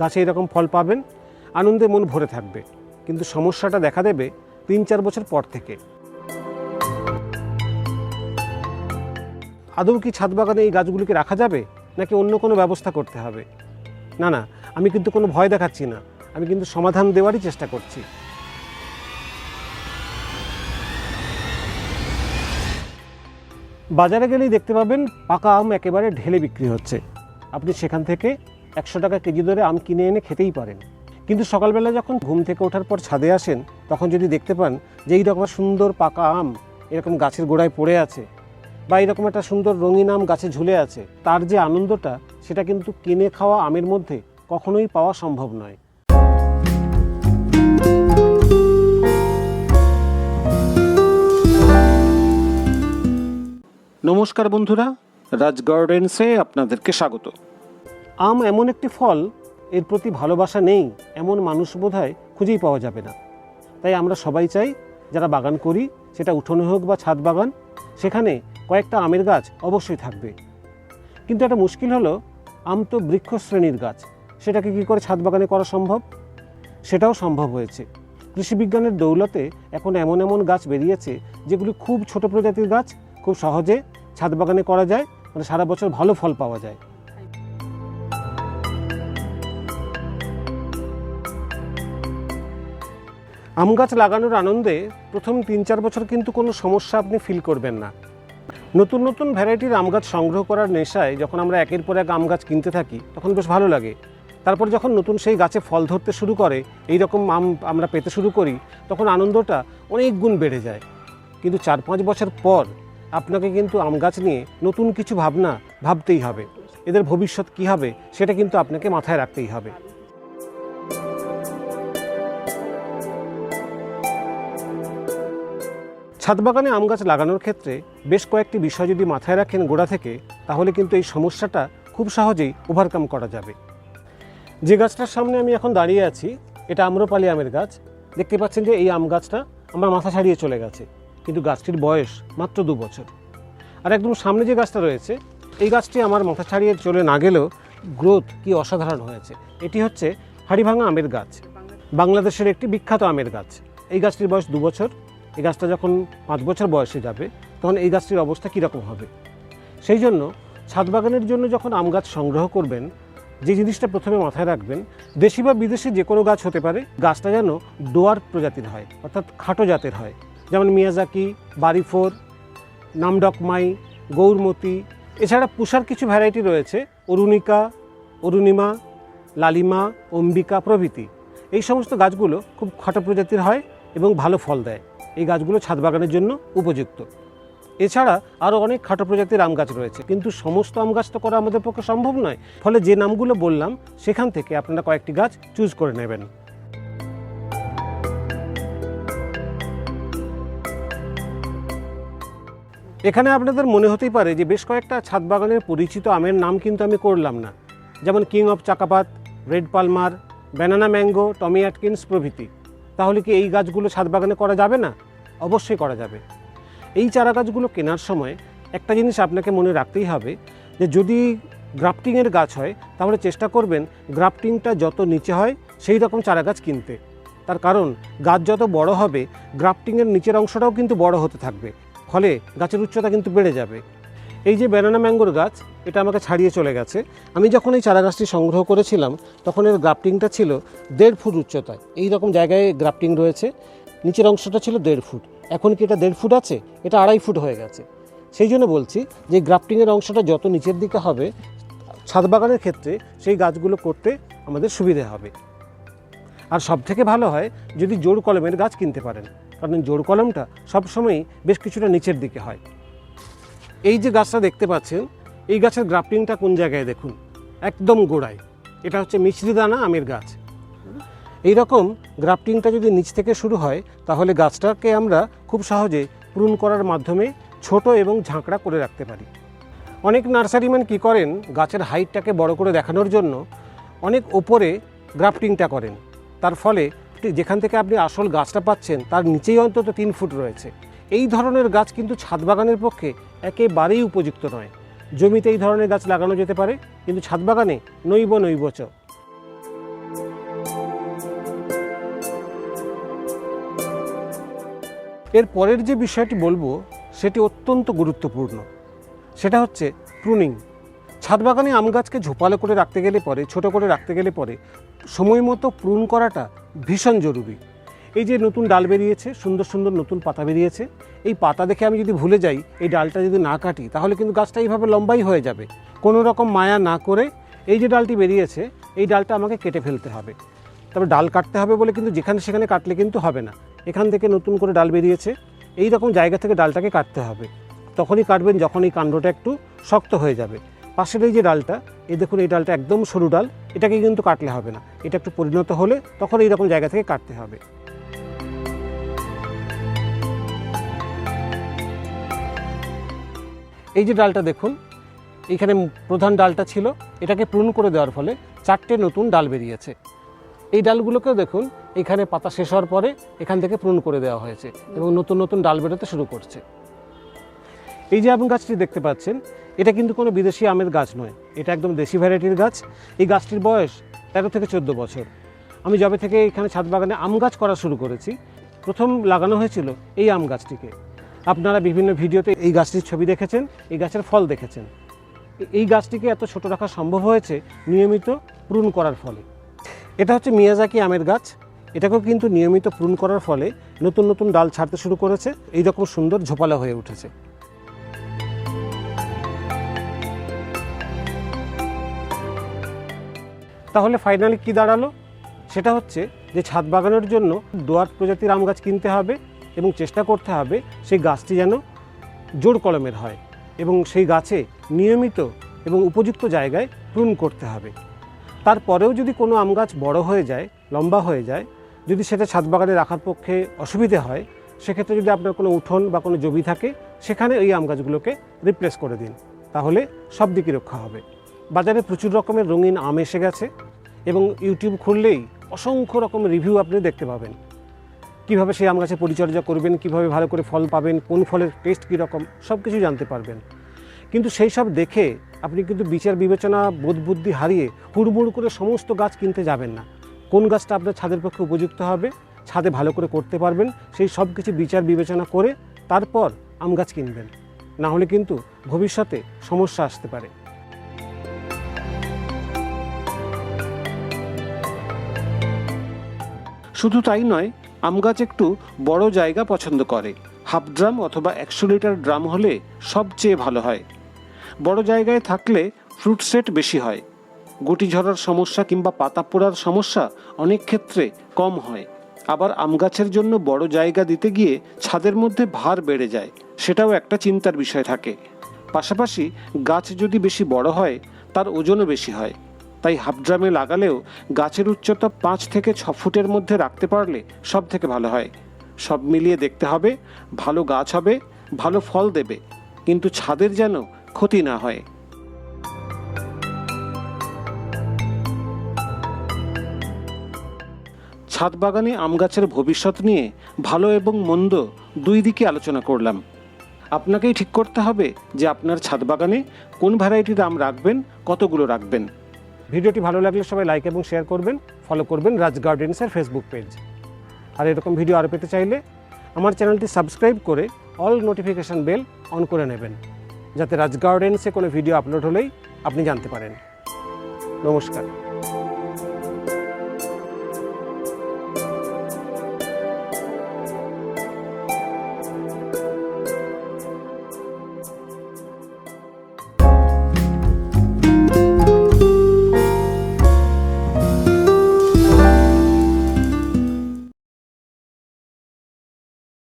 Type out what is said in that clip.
গাছে এরকম ফল পাবেন, আনন্দে মন ভরে থাকবে। কিন্তু সমস্যাটা দেখা দেবে তিন চার বছর পর থেকে। আদৌ কি ছাদ বাগানে এই গাছগুলিকে রাখা যাবে, নাকি অন্য কোনো ব্যবস্থা করতে হবে? না না, আমি কিন্তু কোনো ভয় দেখাচ্ছি না। আমি কিন্তু সমাধান দেওয়ারই চেষ্টা করছি। বাজারে গেলেই দেখতে পাবেন, পাকা আম একেবারে ঢেলে বিক্রি হচ্ছে। আপনি সেখান থেকে একশো টাকা কেজি দরে আম কিনে এনে খেতেই পারেন। কিন্তু সকালবেলা যখন ঘুম থেকে ওঠার পর ছাদে আসেন, তখন যদি দেখতে পান যে এই রকম সুন্দর পাকা আম, এরকম গাছের গোড়ায় পড়ে আছে বা এরকম একটা সুন্দর রঙিন আম গাছে ঝুলে আছে, তার যে আনন্দটা, সেটা কিন্তু কিনে খাওয়া আমের মধ্যে কখনোই পাওয়া সম্ভব নয়। নমস্কার বন্ধুরা, রাজ গার্ডেন্সে আপনাদেরকে স্বাগত। আম এমন একটি ফল, এর প্রতি ভালোবাসা নেই, এমন মানুষ বোধহয় খুঁজেই পাওয়া যাবে না। তাই আমরা সবাই চাই, যারা বাগান করি, সেটা উঠোনে হোক বা ছাদ বাগান, সেখানে কয়েকটা আমের গাছ অবশ্যই থাকবে। কিন্তু একটা মুশকিল হলো, আম তো বৃক্ষ শ্রেণির গাছ, সেটাকে কী করে ছাদ বাগানে করা সম্ভব? সেটাও সম্ভব হয়েছে। কৃষি বিজ্ঞানের দৌলতে এখন এমন এমন গাছ বেরিয়েছে, যেগুলি খুব ছোট প্রজাতির গাছ, খুব সহজে ছাদ বাগানে করা যায় মানে সারা বছর ভালো ফল পাওয়া যায়। আম গাছ লাগানোর আনন্দে প্রথম তিন চার বছর কিন্তু কোনো সমস্যা আপনি ফিল করবেন না। নতুন নতুন ভ্যারাইটির আম গাছ সংগ্রহ করার নেশায় যখন আমরা একের পর এক আম গাছ কিনতে থাকি, তখন বেশ ভালো লাগে। তারপর যখন নতুন সেই গাছে ফল ধরতে শুরু করে এই রকম আম আমরা পেতে শুরু করি, তখন আনন্দটা অনেক গুণ বেড়ে যায়। কিন্তু চার পাঁচ বছর পর আপনাকে কিন্তু আম গাছ নিয়ে নতুন কিছু ভাবনা ভাবতেই হবে। এদের ভবিষ্যৎ কী হবে, সেটা কিন্তু আপনাকে মাথায় রাখতেই হবে। ছাদ বাগানে আম গাছ লাগানোর ক্ষেত্রে বেশ কয়েকটি বিষয় যদি মাথায় রাখেন গোড়া থেকে, তাহলে কিন্তু এই সমস্যাটা খুব সহজেই ওভারকাম করা যাবে। যে গাছটার সামনে আমি এখন দাঁড়িয়ে আছি, এটা আম্রপালি আমের গাছ। দেখতে পাচ্ছেন যে এই আম গাছটা আমার মাথা ছাড়িয়ে চলে গেছে, কিন্তু গাছটির বয়স মাত্র দু বছর। আর একদম সামনে যে গাছটা রয়েছে, এই গাছটি আমার মাথা ছাড়িয়ে চলে না গেলেও গ্রোথ কি অসাধারণ হয়েছে। এটি হচ্ছে হাড়িভাঙা আমের গাছ, বাংলাদেশের একটি বিখ্যাত আমের গাছ। এই গাছটির বয়স দু বছর এই গাছটা যখন পাঁচ বছর বয়সে যাবে, তখন এই গাছটির অবস্থা কীরকম হবে? সেই জন্য ছাদ বাগানের জন্য যখন আম গাছ সংগ্রহ করবেন, যে জিনিসটা প্রথমে মাথায় রাখবেন, দেশি বা বিদেশি যে কোনো গাছ হতে পারে, গাছটা যেন ডোয়ার প্রজাতির হয়, অর্থাৎ খাটো জাতের হয়। যেমন মিয়াজাকি বাড়িফোর নামডকমাই, গৌরমতি, এছাড়া পুষার কিছু ভ্যারাইটি রয়েছে, অরুণিকা, অরুণিমা, লালিমা, অম্বিকা প্রভৃতি। এই সমস্ত গাছগুলো খুব খাটো প্রজাতির হয় এবং ভালো ফল দেয়। এই গাছগুলো ছাদ বাগানের জন্য উপযুক্ত। এছাড়া আরও অনেক খাটো প্রজাতির আম গাছ রয়েছে। কিন্তু সমস্ত আম গাছ তো করা আমাদের পক্ষে সম্ভব নয়। ফলে যে নামগুলো বললাম, সেখান থেকে আপনারা কয়েকটি গাছ চুজ করে নেবেন। এখানে আপনাদের মনে হতেই পারে যে বেশ কয়েকটা ছাদ বাগানের পরিচিত আমের নাম কিন্তু আমি করলাম না। যেমন king of Chakapat, red Palmer, banana mango, Tommy Atkins প্রভৃতি। তাহলে কি এই গাছগুলো ছাদ বাগানে করা যাবে না? অবশ্যই করা যাবে। এই চারা গাছগুলো কেনার সময় একটা জিনিস আপনাকে মনে রাখতেই হবে যে যদি গ্রাফটিংয়ের গাছ হয়, তাহলে চেষ্টা করবেন গ্রাফটিংটা যত নিচে হয়, সেই রকম চারা গাছ কিনতে। তার কারণ, গাছ যত বড় হবে, গ্রাফটিংয়ের নিচের অংশটাও কিন্তু বড় হতে থাকবে। ফলে গাছের উচ্চতা কিন্তু বেড়ে যাবে। এই যে ব্যানানা ম্যাঙ্গোর গাছ, এটা আমাকে ছাড়িয়ে চলে গেছে। আমি যখন এই চারা গাছটি সংগ্রহ করেছিলাম, তখন এর গ্রাফটিংটা ছিল দেড় ফুট উচ্চতায়। এই রকম জায়গায় গ্রাফটিং রয়েছে। নিচের অংশটা ছিল দেড় ফুট। এখন কি এটা দেড় ফুট আছে? এটা আড়াই ফুট হয়ে গেছে। সেই জন্য বলছি যে গ্রাফটিংয়ের অংশটা যত নিচের দিকে হবে, ছাদ বাগানের ক্ষেত্রে সেই গাছগুলো করতে আমাদের সুবিধে হবে। আর সব থেকে ভালো হয় যদি জোর কলমের গাছ কিনতে পারেন, কারণ জোর কলমটা সবসময়ই বেশ কিছুটা নিচের দিকে হয়। এই যে গাছটা দেখতে পাচ্ছেন, এই গাছের গ্রাফটিংটা কোন জায়গায় দেখুন? একদম গোড়ায়। এটা হচ্ছে মিছরি দানা আমের গাছ। এই রকম গ্রাফটিংটা যদি নিচ থেকে শুরু হয়, তাহলে গাছটাকে আমরা খুব সহজে পূরণ করার মাধ্যমে ছোট এবং ঝাঁকড়া করে রাখতে পারি। অনেক নার্সারিম্যান কী করেন, গাছের হাইটটাকে বড় করে দেখানোর জন্য অনেক ওপরে গ্রাফটিংটা করেন। তার ফলে যেখান থেকে আপনি আসল গাছটা পাচ্ছেন, তার নিচেই অন্তত তিন ফুট রয়েছে। এই ধরনের গাছ কিন্তু ছাদ বাগানের পক্ষে একেবারেই উপযুক্ত নয়। জমিতে এই ধরনের গাছ লাগানো যেতে পারে, কিন্তু ছাদ বাগানে নৈব নৈবচ এর পরের যে বিষয়টি বলব, সেটি অত্যন্ত গুরুত্বপূর্ণ। সেটা হচ্ছে প্রুনিং ছাদ বাগানে আম গাছকে ঝোপালো করে রাখতে গেলে পরে, ছোট করে রাখতে গেলে পরে সময় মতো প্রুন করাটা ভীষণ জরুরি। এই যে নতুন ডাল বেরিয়েছে, সুন্দর সুন্দর নতুন পাতা বেরিয়েছে, এই পাতা দেখে আমি যদি ভুলে যাই, এই ডালটা যদি না কাটি, তাহলে কিন্তু গাছটা এইভাবে লম্বাই হয়ে যাবে। কোনো রকম মায়া না করে এই যে ডালটি বেরিয়েছে, এই ডালটা আমাকে কেটে ফেলতে হবে। তবে ডাল কাটতে হবে বলে কিন্তু যেখানে সেখানে কাটলে কিন্তু হবে না। এখান থেকে নতুন করে ডাল বেরিয়েছে। এই রকম জায়গা থেকে ডালটাকে কাটতে হবে। তখনই কাটবেন, যখন এই কাণ্ডটা একটু শক্ত হয়ে যাবে। পাশের এই যে ডালটা এই দেখুন, এই ডালটা একদম সরু ডাল, এটাকে কিন্তু কাটলে হবে না। এটা একটু পরিণত হলে তখন এই রকম জায়গা থেকে কাটতে হবে। এই যে ডালটা দেখুন এইখানে প্রধান ডালটা ছিল। এটাকে প্রুন করে দেওয়ার ফলে চারটে নতুন ডাল বেরিয়েছে। এই ডালগুলোকেও দেখুন এখানে পাতা শেষ হওয়ার পরে এখান থেকে পূরণ করে দেওয়া হয়েছে এবং নতুন নতুন ডাল বেরোতে শুরু করছে। এই যে আম গাছটি দেখতে পাচ্ছেন, এটা কিন্তু কোনো বিদেশি আমের গাছ নয়। এটা একদম দেশি ভ্যারাইটির গাছ। এই গাছটির বয়স তেরো থেকে চোদ্দ বছর। আমি যবে থেকে এখানে ছাদ বাগানে আম গাছ করা শুরু করেছি, প্রথম লাগানো হয়েছিল এই আম গাছটিকে। আপনারা বিভিন্ন ভিডিওতে এই গাছটির ছবি দেখেছেন, এই গাছের ফল দেখেছেন। এই গাছটিকে এত ছোট রাখা সম্ভব হয়েছে নিয়মিত পূরণ করার ফলে। এটা হচ্ছে মিয়াজাকি আমের গাছ। এটাকেও কিন্তু নিয়মিত পূরণ করার ফলে নতুন নতুন ডাল ছাড়তে শুরু করেছে। এই রকম সুন্দর ঝোপালা হয়ে উঠেছে। তাহলে ফাইনালি কি দাঁড়াল? সেটা হচ্ছে যে ছাদ বাগানের জন্য ডোয়ার্ট প্রজাতির আম গাছ কিনতে হবে এবং চেষ্টা করতে হবে সেই গাছটি যেন জোর কলমের হয় এবং সেই গাছে নিয়মিত এবং উপযুক্ত জায়গায় প্রুন করতে হবে। তারপরেও যদি কোনো আম গাছ বড় হয়ে যায়, লম্বা হয়ে যায় যদি সেটা ছাদ বাগানে রাখার পক্ষে অসুবিধে হয়, সেক্ষেত্রে যদি আপনার কোনো উঠোন বা কোনো জমি থাকে, সেখানে এই আম গাছগুলোকে রিপ্লেস করে দিন। তাহলে সব দিকে রক্ষা হবে। বাজারে প্রচুর রকমের রঙিন আম এসে গেছে এবং ইউটিউব খুললেই অসংখ্য রকমের রিভিউ আপনি দেখতে পাবেন। কীভাবে সেই আম গাছে পরিচর্যা করবেন, কীভাবে ভালো করে ফল পাবেন, কোন ফলের টেস্ট কীরকম সব কিছু জানতে পারবেন। কিন্তু সেই সব দেখে আপনি কিন্তু বিচার বিবেচনা, বোধ বুদ্ধি হারিয়ে হুড়মুড় করে সমস্ত গাছ কিনতে যাবেন না। কোন গাছটা আপনার ছাদের পক্ষে উপযুক্ত হবে, ছাদে ভালো করে করতে পারবেন, সেই সব কিছু বিচার বিবেচনা করে তারপর আম গাছ কিনবেন। না হলে কিন্তু ভবিষ্যতে সমস্যা আসতে পারে। শুধু তাই নয়, আম গাছ একটু বড় জায়গা পছন্দ করে। হাফ ড্রাম অথবা একশো লিটার ড্রাম হলে সবচেয়ে ভালো হয়। বড় জায়গায় থাকলে ফ্রুট সেট বেশি হয়। গুটি ঝরার সমস্যা কিংবা পাতা পোড়ার সমস্যা অনেক ক্ষেত্রে কম হয়। আবার আম গাছের জন্য বড় জায়গা দিতে গিয়ে ছাদের মধ্যে ভার বেড়ে যায়, সেটাও একটা চিন্তার বিষয় থাকে। পাশাপাশি গাছ যদি বেশি বড় হয়, তার ওজনও বেশি হয়। তাই হাফ ড্রামে লাগালেও গাছের উচ্চতা পাঁচ থেকে ছ ফুটের মধ্যে রাখতে পারলে সব থেকে ভালো হয়। সব মিলিয়ে দেখতে হবে, ভালো গাছ হবে, ভালো ফল দেবে, কিন্তু ছাদের যেন ক্ষতি না হয়। ছাদ বাগানে আম গাছের ভবিষ্যৎ নিয়ে ভালো এবং মন্দ দুই দিকে আলোচনা করলাম। আপনাকেই ঠিক করতে হবে যে আপনার ছাদ বাগানে কোন ভ্যারাইটির আম রাখবেন, কতগুলো রাখবেন। ভিডিওটি ভালো লাগলে সবাই লাইক এবং শেয়ার করবেন ফলো করবেন রাজ গার্ডেন্সের ফেসবুক পেজ আর এরকম ভিডিও আরও পেতে চাইলে আমার চ্যানেলটি সাবস্ক্রাইব করে অল নোটিফিকেশান বেল অন করে নেবেন, যাতে রাজ গার্ডেন্সে কোনো ভিডিও আপলোড হলেই আপনি জানতে পারেন। নমস্কার।